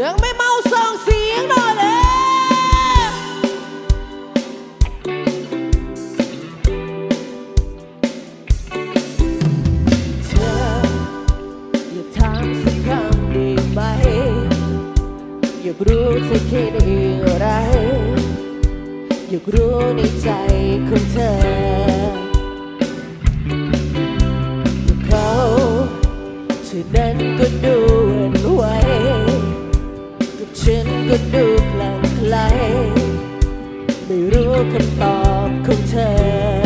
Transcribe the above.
ยังไม่เมาส่งเสียงหน่อยเลยเธออย่าถามสักคำได้ไหม อยากรู้เธอคิดอะไร อยากรู้ในใจของเธอ ฉันก็ดูคลั่งไคล้ไม่รู้คำตอบของเธอ